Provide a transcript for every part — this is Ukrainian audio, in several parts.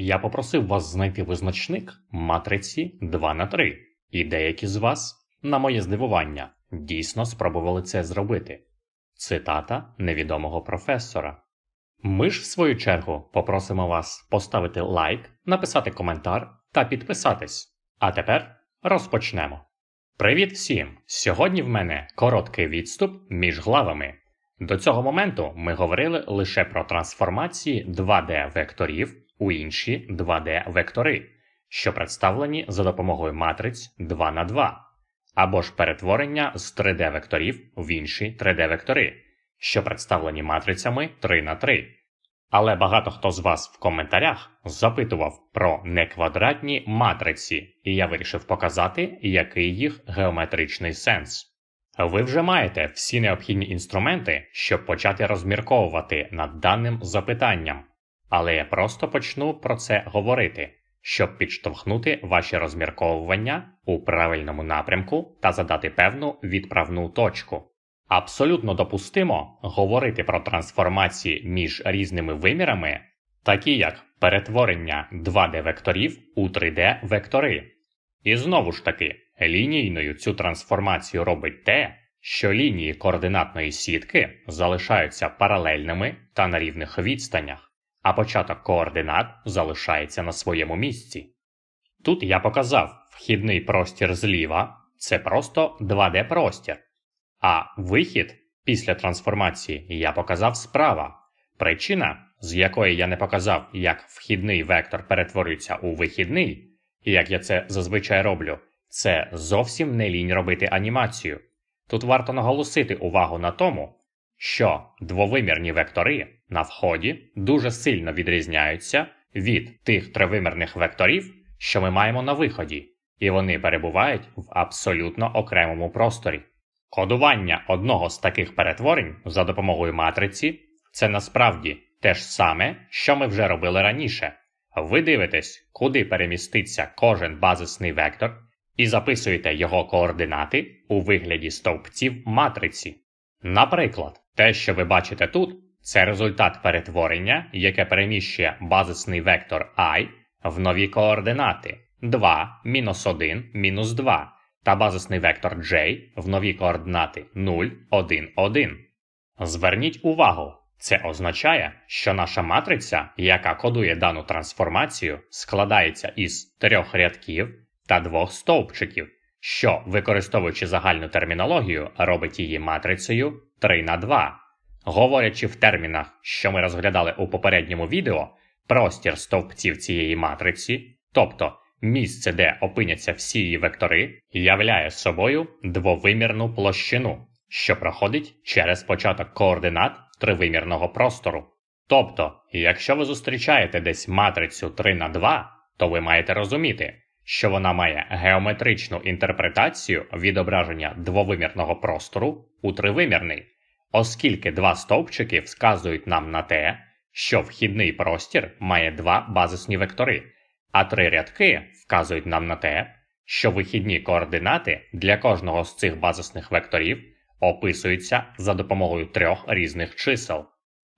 Я попросив вас знайти визначник матриці 2 на 3, і деякі з вас, на моє здивування, дійсно спробували це зробити. Цитата невідомого професора. Ми ж, в свою чергу, попросимо вас поставити лайк, написати коментар та підписатись. А тепер розпочнемо. Привіт всім! Сьогодні в мене короткий відступ між главами. До цього моменту ми говорили лише про трансформації 2D-векторів у інші 2D-вектори, що представлені за допомогою матриць 2 на 2 або ж перетворення з 3D-векторів в інші 3D-вектори, що представлені матрицями 3 на 3 Але багато хто з вас в коментарях запитував про неквадратні матриці, і я вирішив показати, який їх геометричний сенс. Ви вже маєте всі необхідні інструменти, щоб почати розмірковувати над даним запитанням, але я просто почну про це говорити, щоб підштовхнути ваші розмірковування у правильному напрямку та задати певну відправну точку. Абсолютно допустимо говорити про трансформації між різними вимірами, такі як перетворення 2D-векторів у 3D-вектори. І знову ж таки, лінійною цю трансформацію робить те, що лінії координатної сітки залишаються паралельними та на рівних відстанях, а початок координат залишається на своєму місці. Тут я показав вхідний простір зліва це просто 2D простір, а вихід після трансформації я показав справа. Причина, з якої я не показав, як вхідний вектор перетворюється у вихідний, і як я це зазвичай роблю, це зовсім не лінь робити анімацію. Тут варто наголосити увагу на тому, що двовимірні вектори на вході дуже сильно відрізняються від тих тривимірних векторів, що ми маємо на виході, і вони перебувають в абсолютно окремому просторі. Кодування одного з таких перетворень за допомогою матриці це насправді те ж саме, що ми вже робили раніше. Ви дивитесь, куди переміститься кожен базисний вектор, і записуєте його координати у вигляді стовпців матриці. Наприклад, те, що ви бачите тут, це результат перетворення, яке переміщує базисний вектор і в нові координати 2, мінус 1, мінус 2 та базисний вектор j в нові координати 0, 1, 1. Зверніть увагу, це означає, що наша матриця, яка кодує дану трансформацію, складається із трьох рядків та двох стовпчиків, що, використовуючи загальну термінологію, робить її матрицею 3 на 2. Говорячи в термінах, що ми розглядали у попередньому відео, простір стовпців цієї матриці, тобто місце, де опиняться всі її вектори, являє собою двовимірну площину, що проходить через початок координат тривимірного простору. Тобто, якщо ви зустрічаєте десь матрицю 3 на 2, то ви маєте розуміти, що вона має геометричну інтерпретацію відображення двовимірного простору у тривимірний, оскільки два стовпчики вказують нам на те, що вхідний простір має два базисні вектори, а три рядки вказують нам на те, що вихідні координати для кожного з цих базисних векторів описуються за допомогою трьох різних чисел.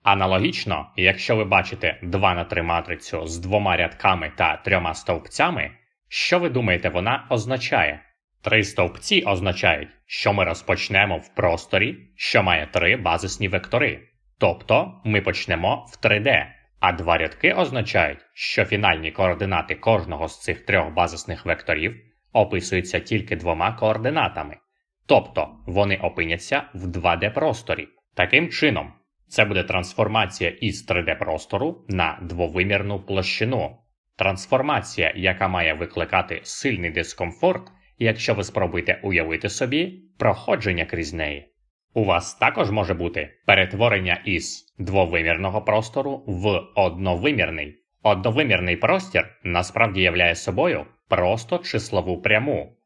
Аналогічно, якщо ви бачите 2 на 3 матрицю з двома рядками та трьома стовпцями, що ви думаєте вона означає? Три стовпці означають, що ми розпочнемо в просторі, що має три базисні вектори. Тобто ми почнемо в 3D, а два рядки означають, що фінальні координати кожного з цих трьох базисних векторів описуються тільки двома координатами. Тобто вони опиняться в 2D просторі. Таким чином, це буде трансформація із 3D простору на двовимірну площину. Трансформація, яка має викликати сильний дискомфорт, якщо ви спробуєте уявити собі проходження крізь неї. У вас також може бути перетворення із двовимірного простору в одновимірний. Одновимірний простір насправді являє собою просто числову пряму.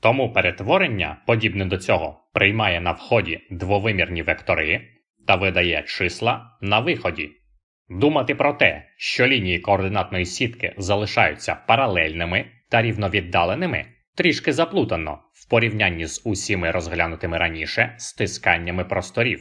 Тому перетворення, подібне до цього, приймає на вході двовимірні вектори та видає числа на виході. Думати про те, що лінії координатної сітки залишаються паралельними та рівновіддаленими, трішки заплутано в порівнянні з усіми розглянутими раніше стисканнями просторів.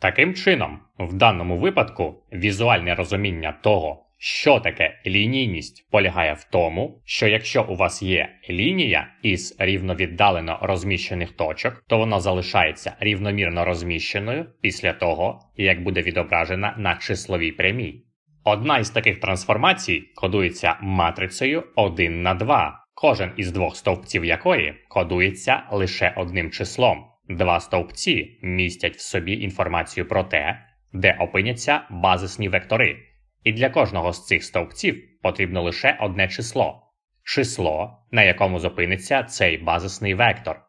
Таким чином, в даному випадку візуальне розуміння того, Що таке лінійність полягає в тому, що якщо у вас є лінія із рівновіддалено розміщених точок, то вона залишається рівномірно розміщеною після того, як буде відображена на числовій прямій. Одна із таких трансформацій кодується матрицею 1 на 2, кожен із двох стовпців якої кодується лише одним числом. Два стовпці містять в собі інформацію про те, де опиняться базисні вектори. І для кожного з цих стовпців потрібно лише одне число число, на якому зупиниться цей базисний вектор.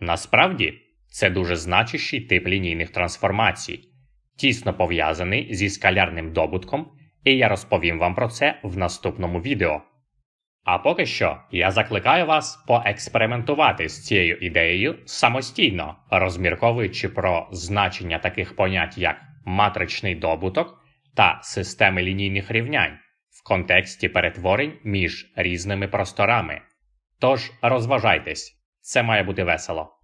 Насправді, це дуже значущий тип лінійних трансформацій, тісно пов'язаний зі скалярним добутком, і я розповім вам про це в наступному відео. А поки що я закликаю вас поекспериментувати з цією ідеєю самостійно, розмірковуючи про значення таких понять, як матричний добуток та системи лінійних рівнянь в контексті перетворень між різними просторами. Тож розважайтесь, це має бути весело.